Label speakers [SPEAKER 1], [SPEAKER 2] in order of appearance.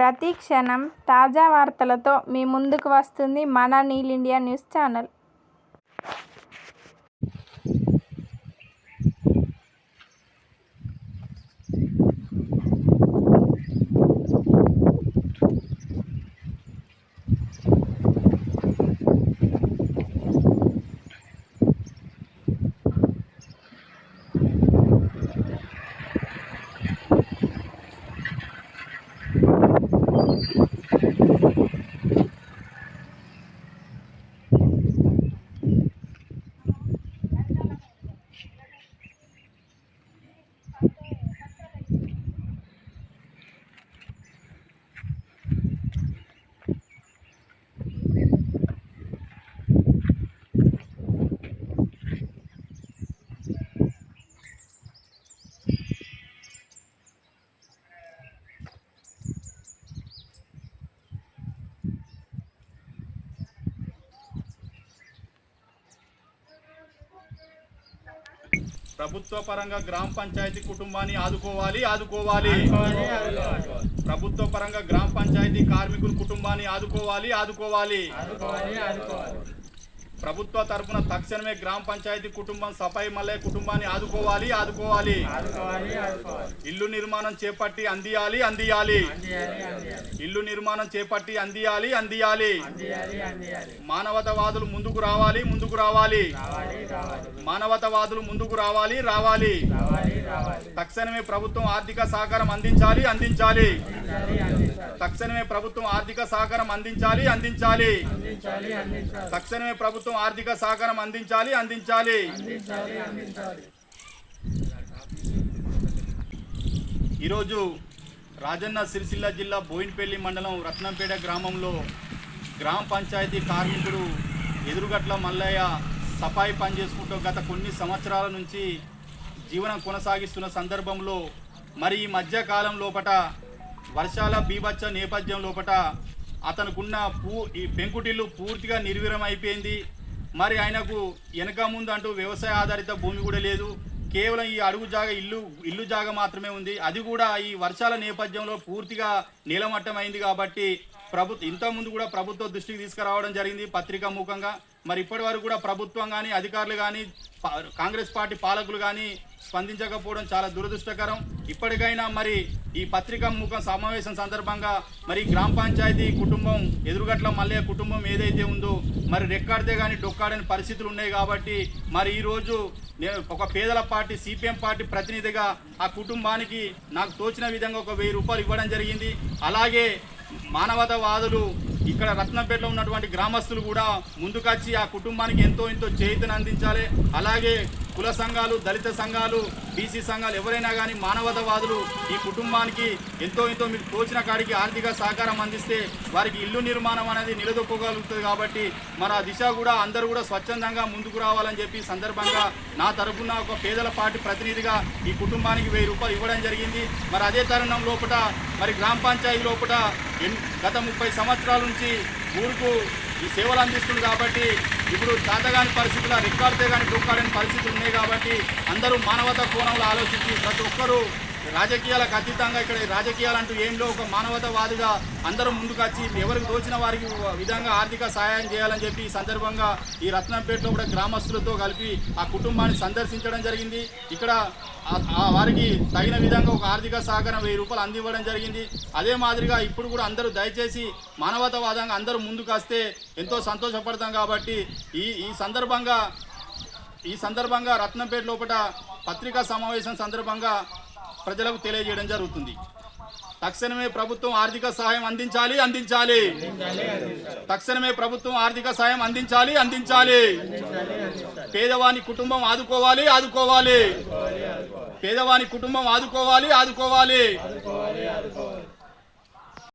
[SPEAKER 1] ప్రతి క్షణం తాజా వార్తలతో మీ ముందుకు వస్తుంది మన నీల్ ఇండియా న్యూస్ ఛానల్.
[SPEAKER 2] ప్రభుత్వ పరంగా గ్రామ పంచాయతీ కుటుంబాన్ని ఆదుకోవాలి ఆదుకోవాలి. ప్రభుత్వ పరంగా గ్రామ పంచాయతీ కార్మికుల కుటుంబాన్ని ఆదుకోవాలి ఆదుకోవాలి. ప్రభుత్వ తరపున తక్షణమే గ్రామ పంచాయతీ కుటుంబం సఫాయి మల్లయ్య కుటుంబాన్ని ఆదుకోవాలి ఆదుకోవాలి. ఇల్లు నిర్మాణం చేపట్టి అందియాలి అందియాలి. ఇల్లు నిర్మాణం చేపట్టి అందియాలి అందియాలి. మానవతావాదులు ముందుకు రావాలి ముందుకు రావాలి. మానవతావాదులు ముందుకు రావాలి రావాలి. తక్షణమే ప్రభుత్వం ఆర్థిక సహకారం అందించాలి అందించాలి. తక్షణమే ప్రభుత్వం ఆర్థిక సహకారం అందించాలి అందించాలి. తక్షణమే ప్రభుత్వం ఆర్థిక సహకారం అందించాలి అందించాలి. ఈరోజు రాజన్న సిరిసిల్ల జిల్లా బోయినపల్లి మండలం రత్నంపేట గ్రామంలో గ్రామ పంచాయతీ కార్మికుడు ఎదురుగట్ల మల్లయ్య సఫాయి పని చేసుకుంటూ గత కొన్ని సంవత్సరాల నుంచి జీవనం కొనసాగిస్తున్న సందర్భంలో మరి ఈ మధ్యకాలం లోపట వర్షాల బీభత్స నేపథ్యం లోపట అతనుకున్న పూ ఈ పెంకుటిల్లు పూర్తిగా నిర్వీరం అయిపోయింది. మరి ఆయనకు వెనక ముందు అంటూ వ్యవసాయ ఆధారిత భూమి కూడా లేదు. కేవలం ఈ అడుగు జాగ ఇల్లు ఇల్లు జాగ మాత్రమే ఉంది. అది కూడా ఈ వర్షాల నేపథ్యంలో పూర్తిగా నీలమట్టమైంది కాబట్టి ప్రభుత్వం ఇంతకుముందు కూడా ప్రభుత్వ దృష్టికి తీసుకురావడం జరిగింది పత్రికా ముఖంగా. మరి ఇప్పటి వరకు కూడా ప్రభుత్వం కానీ అధికారులు కానీ కాంగ్రెస్ పార్టీ పాలకులు కానీ స్పందించకపోవడం చాలా దురదృష్టకరం. ఇప్పటికైనా మరి ఈ పత్రికా ముఖం సమావేశం సందర్భంగా మరి గ్రామ పంచాయతీ కుటుంబం ఎదురుగట్ల మల్లయ్య కుటుంబం ఏదైతే ఉందో మరి రెక్కాడితే కానీ డొక్కాడని పరిస్థితులు ఉన్నాయి కాబట్టి మరి ఈరోజు నేను ఒక పేదల పార్టీ సిపిఎం పార్టీ ప్రతినిధిగా ఆ కుటుంబానికి నాకు తోచిన విధంగా ఒక వెయ్యి రూపాయలు ఇవ్వడం జరిగింది. అలాగే మానవతావాదులు ఇక్కడ రత్నంపేటలో ఉన్నటువంటి గ్రామస్తులు కూడా ముందుకొచ్చి ఆ కుటుంబానికి ఎంతో ఎంతో చేయుతను అందించాలి అలాగే కుల సంఘాలు దళిత సంఘాలు బీసీ సంఘాలు ఎవరైనా కానీ మానవతవాదులు ఈ కుటుంబానికి ఎంతో ఎంతో మీకు తోచిన కాడికి ఆర్థిక సహకారం అందిస్తే వారికి ఇల్లు నిర్మాణం అనేది నిలదొక్కగలుగుతుంది కాబట్టి మన దిశ కూడా అందరూ కూడా స్వచ్ఛందంగా ముందుకు రావాలని చెప్పి సందర్భంగా నా తరపున ఒక పేదల పార్టీ ప్రతినిధిగా ఈ కుటుంబానికి వెయ్యి రూపాయలు ఇవ్వడం జరిగింది. మరి అదే తరుణం లోపల మరి గ్రామ పంచాయతీ లోపల గత ముప్పై సంవత్సరాల నుంచి ఊరుకు ఈ సేవలు అందిస్తుంది కాబట్టి ఇప్పుడు చేతగాని పరిస్థితుల రికార్డుతే కానీ డొక్కాడని పరిస్థితులు ఉన్నాయి కాబట్టి అందరూ మానవతా కోణంలో ఆలోచించి ప్రతి ఒక్కరూ రాజకీయాలకు అతీతంగా ఇక్కడ రాజకీయాలంటూ ఏంలో ఒక మానవతావాదిగా అందరూ ముందుకు వచ్చి ఎవరికి దోచిన వారికి విధంగా ఆర్థిక సహాయం చేయాలని చెప్పి ఈ సందర్భంగా ఈ రత్నంపేటలో కూడా గ్రామస్తులతో కలిపి ఆ కుటుంబాన్ని సందర్శించడం జరిగింది. ఇక్కడ ఆ- వారికి తగిన విధంగా ఒక ఆర్థిక సహకారం వెయ్యి రూపాయలు అందివ్వడం జరిగింది. అదే మాదిరిగా ఇప్పుడు కూడా అందరూ దయచేసి మానవతావాదంగా అందరూ ముందుకు వస్తే ఎంతో సంతోషపడతాం కాబట్టి ఈ ఈ సందర్భంగా ఈ సందర్భంగా రత్నంపేట లోపల పత్రికా సమావేశం సందర్భంగా ప్రజలకు తెలియజేయడం జరుగుతుంది. తక్షణమే ప్రభుత్వం ఆర్థిక సహాయం అందించాలి అందించాలి. తక్షణమే ప్రభుత్వం ఆర్థిక సహాయం అందించాలి అందించాలి. పేదవాని కుటుంబం ఆదుకోవాలి ఆదుకోవాలి. పేదవాని కుటుంబం ఆదుకోవాలి ఆదుకోవాలి.